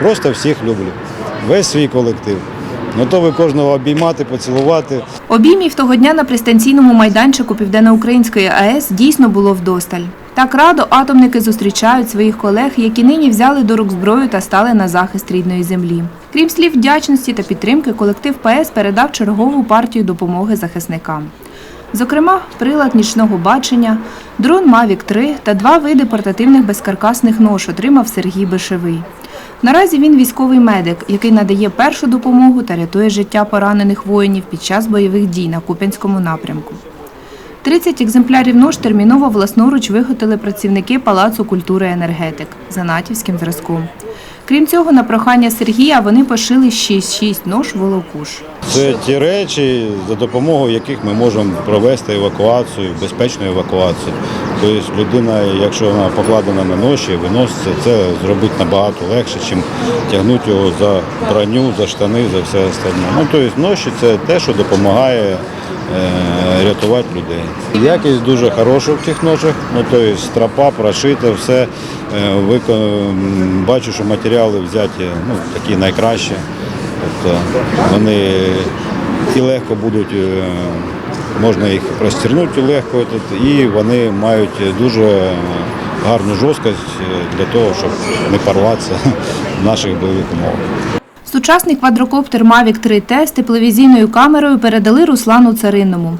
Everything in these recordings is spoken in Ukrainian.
Просто всіх люблю. Весь свій колектив. Готовий кожного обіймати, поцілувати. Обіймів того дня на пристанційному майданчику Південноукраїнської АЕС дійсно було вдосталь. Так радо атомники зустрічають своїх колег, які нині взяли до рук зброю та стали на захист рідної землі. Крім слів вдячності та підтримки, колектив ПАЕС передав чергову партію допомоги захисникам. Зокрема, прилад нічного бачення, дрон Мавік 3 та два види портативних безкаркасних нож отримав Сергій Бешевий. Наразі він військовий медик, який надає першу допомогу та рятує життя поранених воїнів під час бойових дій на Куп'янському напрямку. 30 екземплярів нож терміново власноруч виготовили працівники Палацу культури енергетик за натівським зразком. Крім цього, на прохання Сергія вони пошили 6-6 нож волокуш. Це ті речі, за допомогою яких ми можемо провести евакуацію, безпечну евакуацію. Тобто людина, якщо вона покладена на ноші, виноситься, це зробити набагато легше, ніж тягнути його за броню, за штани, за все остальне. Ну, тобто ноші це те, що допомагає рятувати людей. Якість дуже хороша в цих ножах, ну, тобто стропа прошита, все. Е, Бачу, що матеріали взяті ну, такі найкращі. Тобто вони і легко будуть, е, можна їх простірнути легко, і вони мають дуже гарну жорсткость е, для того, щоб не порватися в наших бойових умовах. Сучасний квадрокоптер Mavic 3T з тепловізійною камерою передали Руслану Царинному.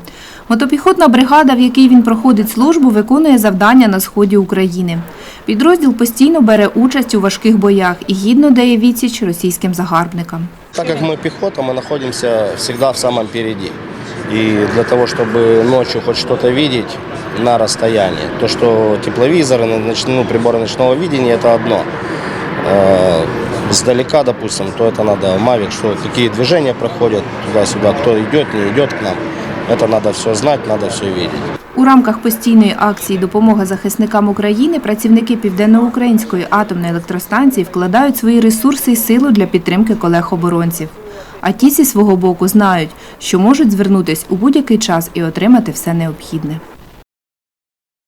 Мотопіхотна бригада, в якій він проходить службу, виконує завдання на сході України. Підрозділ постійно бере участь у важких боях і гідно дає відсіч російським загарбникам. Так как мы пехота, мы находимся всегда в самом впереди. И для того, чтобы ночью хоть что-то видеть на расстоянии, то, что тепловизоры, ноч- ну, приборы ночного видения, это одно. Э, Сдалека, допустим, то это надо Mavic, что какие движения проходят туда-сюда, кто идет, не идет к нам. Это надо все знать, надо все видеть. У рамках постійної акції Допомога захисникам України працівники Південноукраїнської атомної електростанції вкладають свої ресурси і силу для підтримки колег-оборонців. А ті зі свого боку знають, що можуть звернутись у будь-який час і отримати все необхідне.